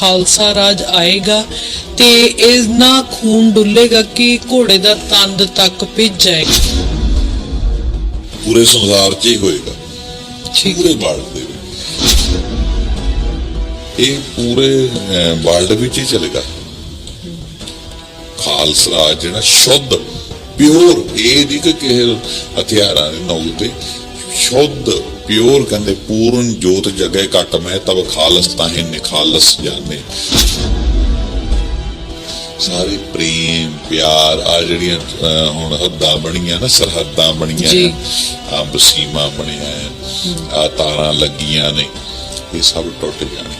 ਖਾਲਸਾ ਰਾਜ ਆਏਗਾ ਤੇ ਇਨਾ ਖੂਨ ਡੁੱਲੇਗਾ ਕਿ ਘੋੜੇ ਦਾ ਤੰਦ ਤੱਕ ਭਿੱਜ ਜਾਏਗਾ। ਪੂਰੇ ਸੰਸਾਰ 'ਚ ਹੀ ਹੋਏਗਾ। ਠੀਕ। ਪੂਰੇ ਵਰਲਡ ਦੇ ਵਿੱਚ। ਇਹ ਪੂਰੇ ਵਰਲਡ ਵਿੱਚ ਹੀ ਚੱਲੇਗਾ। ਖਾਲਸਾ ਰਾਜ ਜਿਹੜਾ ਸ਼ੁੱਧ ਪਿਓਰ ਇਹ ਨਹੀਂ ਕਿ ਕਿਸੇ ਹਥਿਆਰਾਂ ਦੇ ਨੌਲ ਤੇ ਸ਼ੁੱਧ ਪਿਓਰ ਕਹਿੰਦੇ ਪੂਰਨ ਜੋਤ ਜਗੇ ਘਟ ਮੈਂ ਤਬ ਖਾਲਸ ਤਾਹੇ ਨਿਖਾਲਸ ਜਾਣੇ। ਸਾਰੇ ਪ੍ਰੇਮ ਪਿਆਰ ਆ ਜਿਹੜੀਆਂ ਹੁਣ ਹੱਦਾਂ ਬਣੀਆਂ ਨਾ ਸਰਹੱਦਾਂ ਬਣੀਆਂ ਜੀ। ਆ ਬਸੀਮਾ ਬਣਿਆ ਆ ਤਾਰਾਂ ਲੱਗੀਆਂ ਨੇ ਇਹ ਸਭ ਟੁੱਟ ਜਾਣ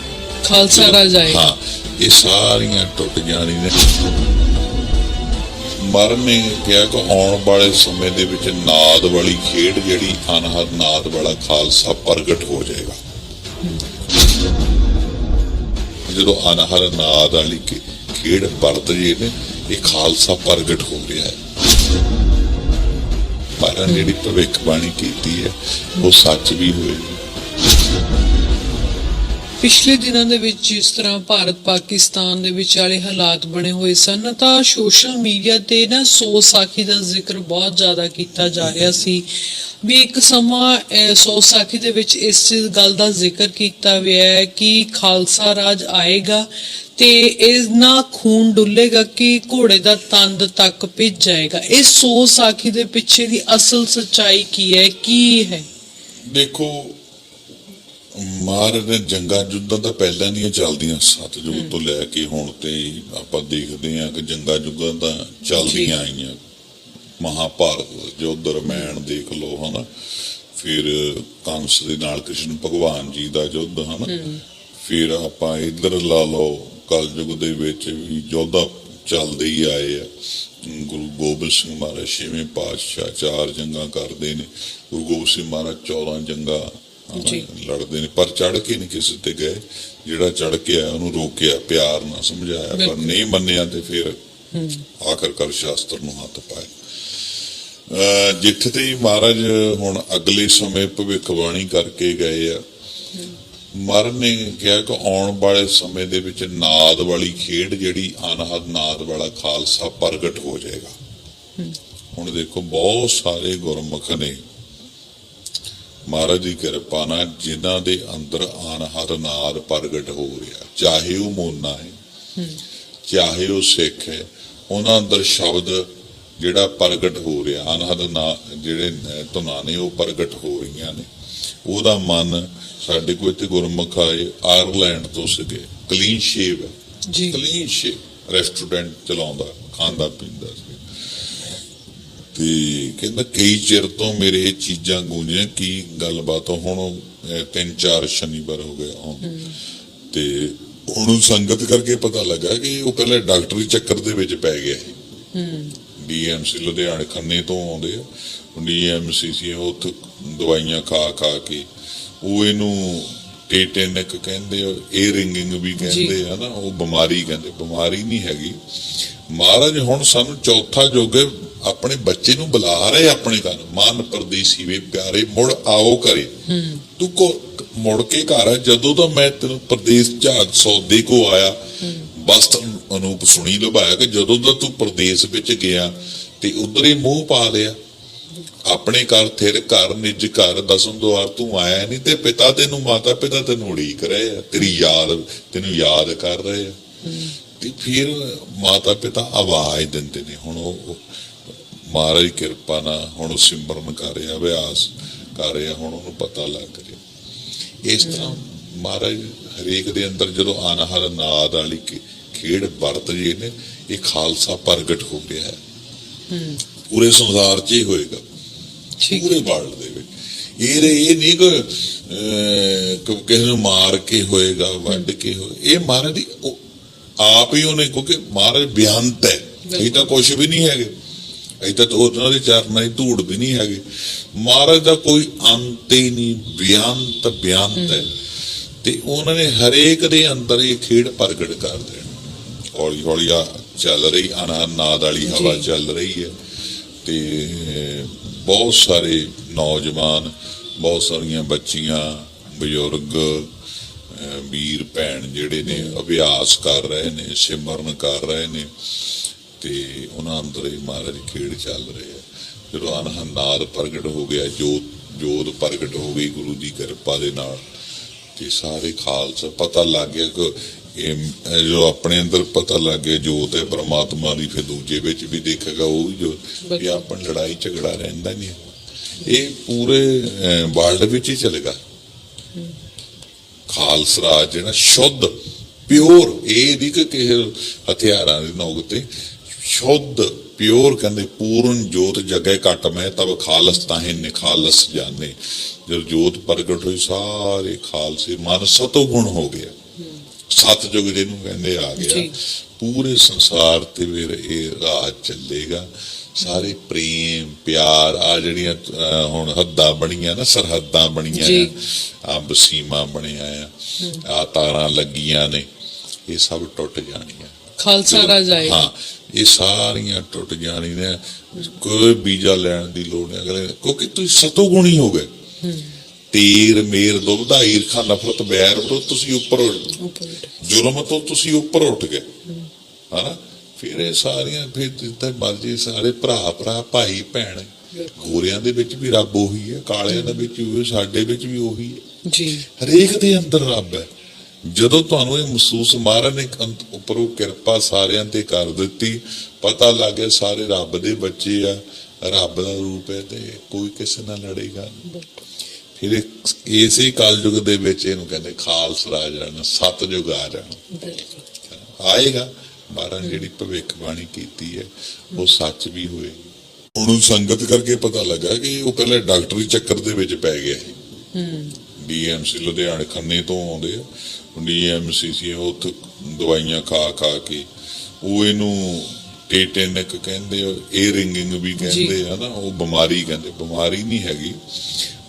ਖਾਲਸਾ ਰਾਜ ਆਏਗਾ। ਹਾਂ ਇਹ ਸਾਰੀਆਂ ਟੁੱਟ ਜਾਣੀ ਨੇ ਮਰਨ ਨੇ ਕਿਹਾ ਕਿ ਆਉਣ ਵਾਲੇ ਸਮੇਂ ਦੇ ਵਿੱਚ ਨਾਦ ਵਾਲੀ ਖੇਡ ਜਿਹੜੀ ਅਨਹਦ ਨਾਦ ਵਾਲਾ ਖਾਲਸਾ ਪ੍ਰਗਟ ਹੋ ਜਾਏਗਾ। ਜਦੋਂ ਅਨਹਦ ਨਾਦ ਵਾਲੀ ਖੇਡ ਵਰਤ ਜੇ ਨੇ ਇਹ ਖਾਲਸਾ ਪ੍ਰਗਟ ਹੋ ਰਿਹਾ ਹੈ। ਪਰ ਜਿਹੜੀ ਭਵਿੱਖਬਾਣੀ ਕੀਤੀ ਹੈ, ਉਹ ਸੱਚ ਵੀ ਹੋਏਗੀ। ਪਿਛਲੇ ਦਿਨਾਂ ਦੇ ਵਿੱਚ ਜਿਸ ਤਰ੍ਹਾਂ ਭਾਰਤ ਪਾਕਿਸਤਾਨ ਦੇ ਵਿਚਾਲੇ ਹਾਲਾਤ ਬਣੇ ਹੋਏ ਸਨ, ਤਾਂ ਸੋਸ਼ਲ ਮੀਡੀਆ ਤੇ ਨਾ ਸੋ ਸਾਖੀ ਦਾ ਜ਼ਿਕਰ ਬਹੁਤ ਜ਼ਿਆਦਾ ਕੀਤਾ ਜਾ ਰਿਹਾ ਸੀ। ਵੀ ਇੱਕ ਸਮਾਂ ਸੋ ਸਾਖੀ ਦੇ ਵਿੱਚ ਇਸ ਗੱਲ ਦਾ ਜ਼ਿਕਰ ਕੀਤਾ ਗਿਆ ਹੈ ਕਿ ਖਾਲਸਾ ਰਾਜ ਆਏਗਾ ਤੇ ਇਨਾ ਖੂਨ ਡੁੱਲੇਗਾ ਕਿ ਘੋੜੇ ਦਾ ਤੰਦ ਤੱਕ ਭਿੱਜ ਜਾਏਗਾ। ਇਹ ਸੋ ਸਾਖੀ ਦੇ ਪਿੱਛੇ ਦੀ ਅਸਲ ਸੱਚਾਈ ਕੀ ਹੈ? ਕੀ ਹੈ? ਦੇਖੋ ਮਹਾਰਾਜ ਜੰਗਾਂ ਜੁੱਦਾਂ ਤਾਂ ਪਹਿਲਾਂ ਦੀਆਂ ਚੱਲਦੀਆਂ ਸਤਜੁਗ ਤੋਂ ਲੈ ਕੇ ਹੁਣ ਤੇ ਆਪਾਂ ਦੇਖਦੇ ਹਾਂ ਕਿ ਜੰਗਾਂ ਜੁੱਦਾਂ ਤਾਂ ਚੱਲਦੀਆਂ ਆਈਆਂ। ਮਹਾਭਾਰਤ ਯੁੱਧ ਰਮਾਇਣ ਦੇਖ ਲਓ ਹਨਾ। ਫਿਰ ਕੰਸ ਦੇ ਨਾਲ ਕ੍ਰਿਸ਼ਨ ਭਗਵਾਨ ਜੀ ਦਾ ਯੁੱਧ ਹਨਾ। ਫਿਰ ਆਪਾਂ ਇੱਧਰ ਲਾ ਲਓ ਕਲਯੁਗ ਦੇ ਵਿੱਚ ਵੀ ਯੋਧਾ ਚੱਲਦੇ ਹੀ ਆਏ ਆ। ਗੁਰੂ ਗੋਬਿੰਦ ਸਿੰਘ ਮਹਾਰਾਜ ਛੇਵੇਂ ਪਾਤਸ਼ਾਹ ਚਾਰ ਜੰਗਾਂ ਕਰਦੇ ਨੇ। ਗੁਰੂ ਗੋਬਿੰਦ ਸਿੰਘ ਮਹਾਰਾਜ 14 ਜੰਗਾਂ ਜੀ। ਲੜਦੇ ਨੇ ਪਰ ਚੜ ਕੇ ਨਹੀਂ ਕਿਸੇ ਤੇ ਗਏ। ਜਿਹੜਾ ਚੜ ਕੇ ਆਇਆ ਉਹਨੂੰ ਰੋਕਿਆ ਪਿਆਰ ਨਾਲ ਸਮਝਾਇਆ ਪਰ। ਨਹੀਂ ਮੰਨਿਆ ਤੇ ਫਿਰ ਆਖਰਕਾਰ ਸ਼ਾਸਤਰ ਨੂੰ ਹੱਥ ਪਾਇਆ। ਜਿੱਥੇ ਤੇ ਮਹਾਰਾਜ ਹੁਣ ਅਗਲੇ ਸਮੇਂ ਭਵਿੱਖਬਾਣੀ ਕਰਕੇ ਗਏ ਆ ਮਰਨ ਨੇ ਕਿਹਾ ਕਿ ਆਉਣ ਵਾਲੇ ਸਮੇਂ ਦੇ ਵਿੱਚ ਨਾਦ ਵਾਲੀ ਖੇਡ ਜਿਹੜੀ ਅਨਹਦ ਨਾਦ ਵਾਲਾ ਖਾਲਸਾ ਪ੍ਰਗਟ ਹੋ ਜਾਏਗਾ। ਹੁਣ ਦੇਖੋ ਬਹੁਤ ਸਾਰੇ ਗੁਰਮੁਖ ਨੇ ਮਹਾਰਾਜ ਦੀ ਕਿਰਪਾ ਨਾਲ ਜਿਨ੍ਹਾਂ ਦੇ ਅੰਦਰ ਅਨਹਦ ਨਾਦ ਪ੍ਰਗਟ ਹੋ ਰਿਹਾ। ਚਾਹੇ ਉਹ ਮੋਨਾ ਹੈ ਚਾਹੇ ਉਹ ਸਿੱਖ ਹੈ ਉਹਨਾਂ ਅੰਦਰ ਸ਼ਬਦ ਜਿਹੜਾ ਪ੍ਰਗਟ ਹੋ ਰਿਹਾ ਅਨਹਦ ਨਾ ਜਿਹੜੇ ਧੁਨਾਂ ਨੇ ਉਹ ਪ੍ਰਗਟ ਹੋ ਰਹੀਆਂ ਨੇ। ਉਹਦਾ ਮਨ ਸਾਡੇ ਕੋਲ ਇੱਥੇ ਗੁਰਮੁਖ ਆਏ ਆਇਰਲੈਂਡ ਤੋਂ ਸੀਗੇ। ਕਲੀਨ ਸ਼ੇਵ ਜੀ। ਕਲੀਨ ਸ਼ੇਵ ਰੈਸਟੋਰੈਂਟ ਚਲਾਉਂਦਾ ਖਾਂਦਾ ਪੀਂਦਾ ਸੀ। ਤੇ ਕਹਿੰਦਾ ਕਈ ਚਿਰ ਤੋਂ ਮੇਰੇ ਇਹ ਚੀਜ਼ਾਂ ਗੂੰਜੀਆਂ ਕੀ ਗੱਲਬਾਤ ਹੁਣ ਤਿੰਨ ਚਾਰ ਸ਼ਨੀਵਾਰ ਹੋ ਗਏ ਆਉਣ ਤੇ ਉਹਨੂੰ ਸੰਗਤ ਕਰਕੇ ਪਤਾ ਲੱਗਾ ਕਿ ਉਹ ਪਹਿਲੇ ਡਾਕਟਰੀ ਚੱਕਰ ਦੇ ਵਿੱਚ ਪੈ ਗਿਆ ਸੀ। ਡੀਐਮਸੀ ਲੁਧਿਆਣੇ ਖੰਨੇ ਤੋਂ ਆਉਂਦੇ ਆ। ਡੀਐਮਸੀ ਸੀ ਉੱਥੇ ਦਵਾਈਆਂ ਖਾ ਖਾ ਕੇ। ਉਹ ਇਹਨੂੰ ਟੇਟੇਨਿਕ ਕਹਿੰਦੇ ਆ ਇਹ ਰਿੰਗਿੰਗ ਵੀ ਕਹਿੰਦੇ ਆ ਨਾ ਉਹ ਬਿਮਾਰੀ ਕਹਿੰਦੇ। ਬਿਮਾਰੀ ਨਹੀਂ ਹੈਗੀ। ਮਹਾਰਾਜ ਹੁਣ ਸਾਨੂੰ ਚੌਥਾ ਹੈ, ਆਪਣੇ ਬੱਚੇ ਨੂੰ ਬੁਲਾ ਰਹੇ ਆਪਣੇ ਘਰ ਮਨ ਪਰਦੇਸੀ ਵੇ ਪਿਆਰੇ ਮੁੜ ਆਓ ਘਰੇ। ਤੂੰ ਕੋ ਮੁੜ ਕੇ ਘਰ ਜਦੋਂ ਤਾਂ ਮੈਂ ਤੈਨੂੰ ਪ੍ਰਦੇਸ਼ ਝਾਗ ਸੌਦੇ ਕੋ ਆਇਆ ਬਸ ਅਨੂਪ ਸੁਣੀ ਲਭਾਇਆ ਕਿ ਜਦੋਂ ਦਾ ਤੂੰ ਪ੍ਰਦੇਸ਼ ਵਿੱਚ ਗਿਆ ਤੇ ਉਧਰ ਹੀ ਮੂੰਹ ਪਾ ਲਿਆ। ਆਪਣੇ ਘਰ ਥਿਰ ਘਰ ਨਿਜ ਘਰ ਦਸਮ ਦੁਆਰ ਤੂੰ ਆਇਆ ਨਹੀਂ ਤੇ ਪਿਤਾ ਤੈਨੂੰ ਮਾਤਾ ਪਿਤਾ ਤੈਨੂੰ ਉਡੀਕ ਰਹੇ ਆ। ਤੇਰੀ ਯਾਦ ਤੈਨੂੰ ਯਾਦ ਕਰ ਰਹੇ ਆ। ਤੇ ਫਿਰ ਮਾਤਾ ਪਿਤਾ ਆਵਾਜ਼ ਦਿੰਦੇ ਨੇ। ਹੁਣ ਉਹ ਮਹਾਰਾਜ ਕਿਰਪਾ ਨਾਲ ਹੁਣ ਸਿਮਰਨ ਕਰ ਰਿਹਾ ਅਭਿਆਸ ਕਰ ਰਿਹਾ ਹੁਣ ਉਹਨੂੰ ਪਤਾ ਲੱਗ ਰਿਹਾ। ਇਸ ਤਰ੍ਹਾਂ ਮਹਾਰਾਜ ਹਰੇਕ ਦੇ ਅੰਦਰ ਜਦੋਂ ਅਨਹਦ ਨਾਦ ਵਾਲੀ ਖੇਡ ਵਰਤ ਜੇ ਨੇ ਇਹ ਖਾਲਸਾ ਪ੍ਰਗਟ ਹੋ ਰਿਹਾ ਹੈ। ਪੂਰੇ ਸੰਸਾਰ 'ਚ ਹੀ ਹੋਏਗਾ। ਠੀਕ ਪੂਰੇ ਵਰਲਡ ਦੇ ਵਿੱਚ। ਇਹ ਇਹ ਨਹੀਂ ਕਿ ਕਿਸੇ ਨੂੰ ਮਾਰ ਕੇ ਹੋਏਗਾ ਵੱਢ ਕੇ ਹੋਏ। ਇਹ ਮਹਾਰਾਜ ਦੀ ਆਪ ਹੀ ਉਹਨੇ ਕਿਉਂਕਿ ਮਹਾਰਾਜ ਬਿਆੰਤ ਹੈ। ਇਹ ਤਾਂ ਕੁਝ ਵੀ ਨਹੀਂ ਹੈਗੇ। ਇਹ ਤਾਂ ਉਹਨਾਂ ਦੇ ਚਰਨਾਂ ਦੀ ਧੂੜ ਵੀ ਨਹੀਂ ਹੈਗੇ। ਮਹਾਰਾਜ ਦਾ ਕੋਈ ਅੰਤ ਹੀ ਨਹੀਂ ਬਿਆੰਤ ਬਿਆੰਤ ਹੈ। ਤੇ ਉਹਨਾਂ ਨੇ ਹਰੇਕ ਦੇ ਅੰਦਰ ਇਹ ਖੇਡ ਪ੍ਰਗਟ ਕਰ ਦੇਣੀ। ਹੌਲੀ ਹੌਲੀ ਆ ਚੱਲ ਰਹੀ ਆਨੰਦ ਨਾਦ ਵਾਲੀ ਹਵਾ। ਚੱਲ ਰਹੀ ਹੈ। ਤੇ ਬਹੁਤ ਸਾਰੇ ਨੌਜਵਾਨ ਬਹੁਤ ਸਾਰੀਆਂ ਬੱਚੀਆਂ ਬਜ਼ੁਰਗ ਵੀਰ ਭੈਣ ਜਿਹੜੇ ਨੇ ਅਭਿਆਸ ਕਰ ਰਹੇ ਨੇ ਸਿਮਰਨ ਕਰ ਰਹੇ ਨੇ। ਤੇ ਉਹਨਾਂ ਅੰਦਰ ਹੀ ਮਹਾਰਾਜ ਖੇਡ ਚੱਲ ਰਹੇ ਆ। ਜਦੋਂ ਅਨਹਨਾਦ ਪ੍ਰਗਟ ਹੋ ਗਿਆ ਜੋਤ ਜੋਤ ਪ੍ਰਗਟ ਹੋ ਗਈ ਗੁਰੂ ਦੀ ਕਿਰਪਾ ਦੇ ਨਾਲ। ਤੇ ਸਾਰੇ ਖਾਲਸਾ ਪਤਾ ਲੱਗ ਗਿਆ ਕਿ ਇਹ ਜੋ ਆਪਣੇ ਅੰਦਰ ਪਤਾ ਲੱਗ ਗਿਆ ਜੋਤ ਹੈ ਪ੍ਰਮਾਤਮਾ ਦੀ ਫਿਰ ਦੂਜੇ ਵਿੱਚ ਵੀ ਦੇਖੇਗਾ ਉਹ ਜੋ ਵੀ ਆਪਣ ਲੜਾਈ ਝਗੜਾ ਰਹਿੰਦਾ ਨਹੀਂ। ਇਹ ਪੂਰੇ ਵਰਲਡ ਵਿੱਚ ਹੀ ਚੱਲੇਗਾ ਖਾਲਸ ਰਾਜ ਜਿਹੜਾ ਸ਼ੁੱਧ ਪਿਓਰ ਇਹ ਨਹੀਂ ਕਿ ਕਿਸੇ ਹਥਿਆਰਾਂ ਦੇ ਨੋਕ ਤੇ ਸ਼ੁੱਧ ਪਿਓਰ ਕਹਿੰਦੇ ਪੂਰਨ ਜੋਤ ਜਗੇ ਘਟ ਮੈਂ ਤਬ ਖਾਲਸ ਤਾਹੇ ਨਿਖਾਲਸ ਜਾਣੇ। ਜਦ ਜੋਤ ਪ੍ਰਗਟ ਹੋਈ ਸਾਰੇ ਖਾਲਸੇ ਮਨ ਸਤੋ ਗੁਣ ਹੋ ਗਿਆ। ਸਤਜੁਗ ਜਿਹਨੂੰ ਕਹਿੰਦੇ ਆ ਗਿਆ। ਪੂਰੇ ਸੰਸਾਰ ਤੇ ਫਿਰ ਇਹ ਰਾਜ ਚੱਲੇਗਾ। ਸਾਰੇ ਪ੍ਰੇਮ ਪਿਆਰ ਆ ਜਿਹੜੀਆਂ ਹੁਣ ਹੱਦਾਂ ਬਣੀਆਂ ਨਾ ਸਰਹੱਦਾਂ ਬਣੀਆਂ। ਆ ਅੰਬ ਸੀਮਾ ਬਣਿਆ ਆ ਆ ਤਾਰਾਂ ਲੱਗੀਆਂ ਨੇ ਇਹ ਸਭ ਟੁੱਟ ਜਾਣੀਆਂ। ਖਾਲਸਾ ਰਾਜ ਆਏਗਾ। ਹਾਂ ਇਹ ਸਾਰੀਆਂ ਟੁੱਟ ਜਾਣੀਆਂ ਕੋਈ ਬੀਜਾ ਲੈਣ ਦੀ ਲੋੜ ਨਹੀਂ। ਅਗਲੇ ਕਿਉਂਕਿ ਤੁਸੀਂ ਸਤੋਗੁਣੀ ਹੋ ਗਏ। ਤੀਰ ਮੇਰ ਦੁਬਦਾ ਈਰਖਾ ਨਫ਼ਰਤ ਬੈਰ ਤੋਂ ਤੁਸੀਂ ਉੱਪਰ। ਜ਼ੁਲਮ ਤੋਂ ਤੁਸੀਂ ਉੱਪਰ ਉੱਠ ਗਏ। ਹਨਾ? ਫਿਰ ਇਹ ਸਾਰੀਆਂ ਫਿਰ ਜਿੱਦਾਂ ਮਰਜ਼ੀ ਸਾਰੇ ਭਰਾ ਭਰਾ ਭਾਈ ਭੈਣ ਗੋਰਿਆਂ ਦੇ ਵਿੱਚ ਵੀ ਰੱਬ ਉਹੀ ਹੈ। ਕਾਲਿਆਂ ਦੇ ਵਿੱਚ ਵੀ ਸਾਡੇ ਵਿੱਚ ਵੀ ਉਹੀ ਹੈ। ਜੀ। ਹਰੇਕ ਦੇ ਅੰਦਰ ਰੱਬ ਹੈ। ਜਦੋਂ ਤੁਹਾਨੂੰ ਇਹ ਮਹਿਸੂਸ ਮਹਾਰਾਜ ਨੇ ਅੰਤ- ਉੱਪਰੋਂ ਕਿਰਪਾ ਸਾਰਿਆਂ ਤੇ ਕਰ ਦਿੱਤੀ ਪਤਾ ਲੱਗ ਸਾਰੇ ਰੱਬ ਦੇ ਬੱਚੇ ਆ ਰੱਬ ਦਾ ਰੂਪ ਹੈ ਤੇ ਕੋਈ ਕਿਸੇ ਨਾਲ ਲੜੇਗਾ। ਫਿਰ ਇਸੇ ਕਲਯੁਗ ਦੇ ਵਿੱਚ ਇਹਨੂੰ ਕਹਿੰਦੇ ਖਾਲਸ ਰਾਜ ਆਣਾ ਸਤਜੁਗ ਆ ਜਾਣਾ। ਬਿਲਕੁਲ। ਆਏਗਾ ਮਹਾਰਾਜ ਜਿਹੜੀ ਭਵਿੱਖਬਾਣੀ ਕੀਤੀ ਹੈ ਉਹ ਸੱਚ ਵੀ ਹੋਏਗੀ। ਉਹਨੂੰ ਸੰਗਤ ਕਰਕੇ ਪਤਾ ਲੱਗਾ ਕਿ ਉਹ ਪਹਿਲੇ ਡਾਕਟਰੀ ਚੱਕਰ ਦੇ ਵਿੱਚ ਪੈ ਗਿਆ ਸੀ। ਡੀਐਮਸੀ ਲੁਧਿਆਣੇ ਖੰਨੇ ਤੋਂ ਆਉਂਦੇ ਆ। ਡੀਐਮਸੀ ਸੀ ਉਹ ਦਵਾਈਆਂ ਖਾ ਖਾ ਕੇ। ਉਹ ਇਹਨੂੰ ਟੇਟੇਨਿਕ ਕਹਿੰਦੇ ਇਹ ਰਿੰਗਿੰਗ ਵੀ ਕਹਿੰਦੇ ਆ ਨਾ ਉਹ ਬਿਮਾਰੀ ਕਹਿੰਦੇ ਬਿਮਾਰੀ ਨਹੀਂ ਹੈਗੀ।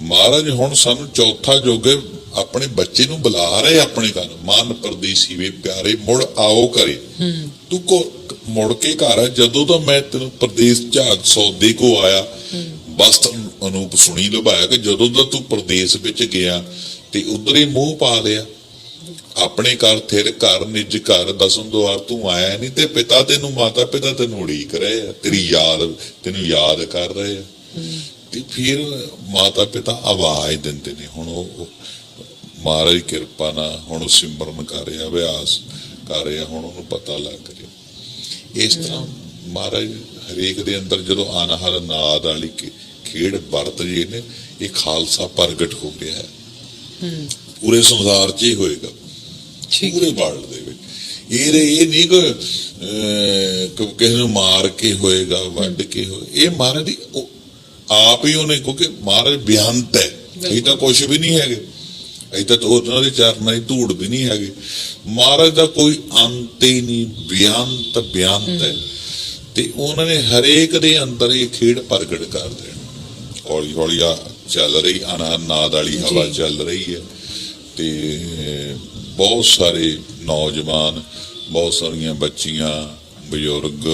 ਮਹਾਰਾਜ ਹੁਣ ਸਾਨੂੰ ਚੌਥਾ ਯੁੱਗ ਹੈ, ਆਪਣੇ ਬੱਚੇ ਨੂੰ ਬੁਲਾ ਰਹੇ ਆਪਣੇ ਘਰ। ਮਨ ਪਰਦੇਸੀ ਵੇ ਪਿਆਰੇ ਮੁੜ ਆਓ ਘਰੇ। ਤੂੰ ਕੋ ਮੁੜ ਕੇ ਘਰ ਆ ਜਦੋਂ ਤਾਂ ਮੈਂ ਤੈਨੂੰ ਪ੍ਰਦੇਸ਼ ਝਾਗ ਸੌਦੇ ਕੋ ਆਇਆ ਬਸ ਅਨੂਪ ਸੁਣੀ ਲਭਾਇਆ ਕਿ ਜਦੋਂ ਦਾ ਤੂੰ ਪ੍ਰਦੇਸ਼ ਵਿੱਚ ਗਿਆ ਤੇ ਉਧਰ ਹੀ ਮੂੰਹ ਪਾ ਲਿਆ। ਆਪਣੇ ਘਰ ਥਿਰ ਘਰ ਨਿਜ ਘਰ ਦਸਮ ਦੁਆਰ ਤੂੰ ਆਇਆ ਨਹੀਂ ਤੇ ਪਿਤਾ ਤੈਨੂੰ ਮਾਤਾ ਪਿਤਾ ਤੈਨੂੰ ਉਡੀਕ ਰਹੇ ਆ। ਤੇਰੀ ਯਾਦ ਤੈਨੂੰ ਯਾਦ ਕਰ ਰਹੇ ਆ। ਤੇ ਫਿਰ ਮਾਤਾ ਪਿਤਾ ਆਵਾਜ਼ ਦਿੰਦੇ ਨੇ ਹੁਣ ਉਹ ਮਹਾਰਾਜ ਕਿਰਪਾ ਨਾਲ ਹੁਣ ਸਿਮਰਨ ਕਰ ਰਿਹਾ ਅਭਿਆਸ ਕਰ ਰਿਹਾ ਹੁਣ ਉਹਨੂੰ ਪਤਾ ਲੱਗ ਰਿਹਾ। ਇਸ ਤਰ੍ਹਾਂ ਮਹਾਰਾਜ ਹਰੇਕ ਦੇ ਅੰਦਰ ਜਦੋਂ ਅਨਹਰ ਨਾਦ ਵਾਲੀ ਖੇ- ਖੇਡ ਵਰਤ ਜੇ ਨੇ ਇਹ ਖਾਲਸਾ ਪ੍ਰਗਟ ਹੋ ਰਿਹਾ ਹੈ। ਪੂਰੇ ਸੰਸਾਰ 'ਚ ਹੀ ਹੋਏਗਾ। ਪੂਰੇ ਵਰਲਡ ਦੇ ਵਿੱਚ। ਇਹ ਇਹ ਨਹੀਂ ਕਿ ਕਿਸੇ ਨੂੰ ਮਾਰ ਕੇ ਹੋਏਗਾ ਵੱਢ ਕੇ ਹੋਏ। ਇਹ ਮਹਾਰਾਜ ਦੀ ਆਪ ਹੀ ਉਹਨੇ ਕਿਉਂਕਿ ਮਹਾਰਾਜ ਬਿਆੰਤ ਹੈ। ਇਹ ਤਾਂ ਕੁਝ ਵੀ ਨਹੀਂ ਹੈਗੇ। ਇਹ ਤਾਂ ਉਹਨਾਂ ਦੇ ਚਰਨਾਂ ਦੀ ਧੂੜ ਵੀ ਨਹੀਂ ਹੈਗੇ। ਮਹਾਰਾਜ ਦਾ ਕੋਈ ਅੰਤ ਹੀ ਨਹੀਂ। ਬਿਆੰਤ ਬਿਆੰਤ ਹੈ। ਤੇ ਉਹਨਾਂ ਨੇ ਹਰੇਕ ਦੇ ਅੰਦਰ ਇਹ ਖੇਡ ਪ੍ਰਗਟ ਕਰ ਦੇਣੀ। ਹੌਲੀ ਹੌਲੀ ਆ ਚੱਲ ਰਹੀ ਅਨਾਦ ਵਾਲੀ ਹਵਾ। ਚੱਲ ਰਹੀ ਹੈ। ਤੇ ਬਹੁਤ ਸਾਰੇ ਨੌਜਵਾਨ, ਬਹੁਤ ਸਾਰੀਆਂ ਬੱਚੀਆਂ, ਬਜ਼ੁਰਗ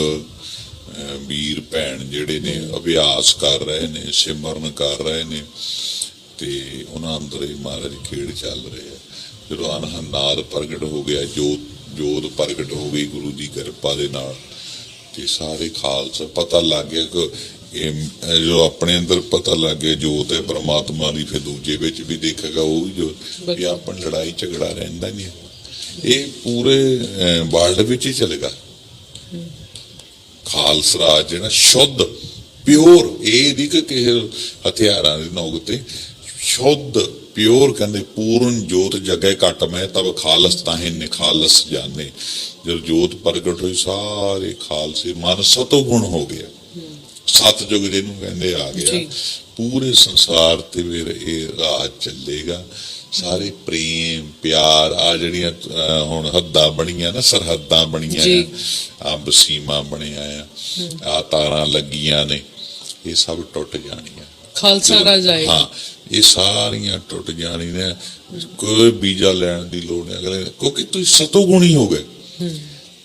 ਵੀਰ, ਭੈਣ ਜਿਹੜੇ ਨੇ, ਅਭਿਆਸ ਕਰ ਰਹੇ ਨੇ, ਸਿਮਰਨ ਕਰ ਰਹੇ ਨੇ ਤੇ ਉਹਨਾਂ ਅੰਦਰ ਹੀ ਮਹਾਰਾਜ ਖੇਡ ਚੱਲ ਰਹੇ ਹੈ ਜਦੋਂ ਅਨਹਨਾਦ ਪ੍ਰਗਟ ਹੋ ਗਿਆ, ਜੋਤ ਜੋਤ ਪ੍ਰਗਟ ਹੋ ਗਈ ਗੁਰੂ ਦੀ ਕਿਰਪਾ ਦੇ ਨਾਲ ਤੇ ਸਾਰੇ ਖਾਲਸਾ, ਪਤਾ ਲੱਗ ਗਿਆ ਕਿ ਇਹ ਜੋ ਆਪਣੇ ਅੰਦਰ ਪਤਾ ਲੱਗ ਜੋਤ ਹੈ ਪ੍ਰਮਾਤਮਾ ਦੀ ਫਿਰ ਦੂਜੇ ਵਿੱਚ ਵੀ ਦੇਖੇਗਾ ਉਹ ਜੋ ਵੀ ਆਪਣ ਲੜਾਈ ਝਗੜਾ ਰਹਿੰਦਾ ਨਹੀਂ। ਇਹ ਪੂਰੇ ਵਰਲਡ ਵਿੱਚ ਹੀ ਚੱਲੇਗਾ ਖਾਲਸ ਰਾਜ ਜਿਹੜਾ ਸ਼ੁੱਧ ਪਿਓਰ ਇਹ ਨਹੀਂ ਕਿ ਕਿਸੇ ਹਥਿਆਰਾਂ ਦੇ ਨੋਕ ਤੇ ਸ਼ੁੱਧ ਪਿਓਰ ਕਹਿੰਦੇ ਪੂਰਨ ਜੋਤ ਜਗੇ ਘਟ ਮੈਂ ਤਬ ਖਾਲਸ ਤਾਹੇ ਨਿਖਾਲਸ ਜਾਣੇ। ਜਦ ਜੋਤ ਪ੍ਰਗਟ ਹੋਈ ਸਾਰੇ ਖਾਲਸੇ ਮਨ ਸਤੋ ਗੁਣ ਹੋ ਗਿਆ ਸਤਜੁਗ ਜਿਹਨੂੰ ਕਹਿੰਦੇ ਆ ਗਿਆ। ਪੂਰੇ ਸੰਸਾਰ ਤੇ ਫਿਰ ਇਹ ਰਾਜ ਚੱਲੇਗਾ। ਸਾਰੇ ਪ੍ਰੇਮ ਪਿਆਰ ਆ ਜਿਹੜੀਆਂ ਹੁਣ ਹੱਦਾਂ ਬਣੀਆਂ ਨਾ ਸਰਹੱਦਾਂ ਬਣੀਆਂ। ਆ ਅੰਬ ਸੀਮਾ ਬਣਿਆ ਆ ਆ ਤਾਰਾਂ ਲੱਗੀਆਂ ਨੇ ਇਹ ਸਭ ਟੁੱਟ ਜਾਣੀਆਂ। ਖਾਲਸਾ ਰਾਜ ਆਏਗਾ। ਹਾਂ ਇਹ ਸਾਰੀਆਂ ਟੁੱਟ ਜਾਣੀਆਂ ਕੋਈ ਬੀਜਾ ਲੈਣ ਦੀ ਲੋੜ ਨਹੀਂ। ਅਗਲੇ ਕਿਉਂਕਿ ਤੁਸੀਂ ਸਤੋਗੁਣੀ ਹੋ ਗਏ।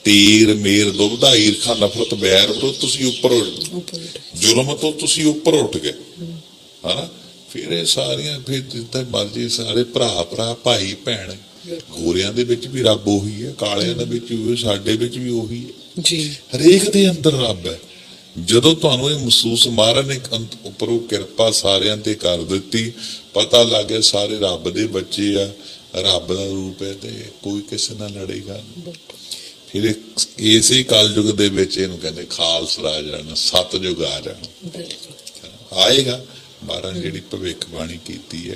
ਤੀਰ ਮੇਰ ਦੁਬਦਾ ਈਰਖਾ ਨਫ਼ਰਤ ਬੈਰ ਤੋਂ ਤੁਸੀਂ ਉੱਪਰ। ਜ਼ੁਲਮ ਤੋਂ ਤੁਸੀਂ ਉੱਪਰ ਉੱਠ ਗਏ। ਹਨਾ? ਫਿਰ ਇਹ ਸਾਰੀਆਂ ਫਿਰ ਜਿੱਦਾਂ ਮਰਜ਼ੀ ਸਾਰੇ ਭਰਾ ਭਰਾ ਭਾਈ ਭੈਣ ਗੋਰਿਆਂ ਦੇ ਵਿੱਚ ਵੀ ਰੱਬ ਉਹੀ ਹੈ ਕਾਲਿਆਂ ਦੇ ਵਿੱਚ ਵੀ ਸਾਡੇ ਵਿੱਚ ਵੀ ਉਹੀ ਹੈ। ਜੀ। ਹਰੇਕ ਦੇ ਅੰਦਰ ਰੱਬ ਹੈ। ਜਦੋਂ ਤੁਹਾਨੂੰ ਇਹ ਮਹਿਸੂਸ ਮਹਾਰਾਜ ਨੇ ਅੰਤ- ਉੱਪਰੋਂ ਕਿਰਪਾ ਸਾਰਿਆਂ ਤੇ ਕਰ ਦਿੱਤੀ ਪਤਾ ਲੱਗ ਗਿਆ ਸਾਰੇ ਰੱਬ ਦੇ ਬੱਚੇ ਆ ਰੱਬ ਦਾ ਰੂਪ ਹੈ ਤੇ ਕੋਈ ਕਿਸੇ ਨਾਲ ਲੜੇਗਾ ਨਹੀਂ। ਫਿਰ ਇਹ- ਇਸੇ ਕਲਯੁਗ ਦੇ ਵਿੱਚ ਇਹਨੂੰ ਕਹਿੰਦੇ ਖਾਲਸ ਰਾਜ ਜਾਣਾ ਸਤਜੁਗ ਆ ਜਾਣਾ ਆਏਗਾ। ਮਹਾਰਾਜ ਜਿਹੜੀ ਭਵਿੱਖਬਾਣੀ ਕੀਤੀ ਹੈ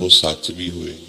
ਉਹ ਸੱਚ ਵੀ ਹੋਏਗੀ।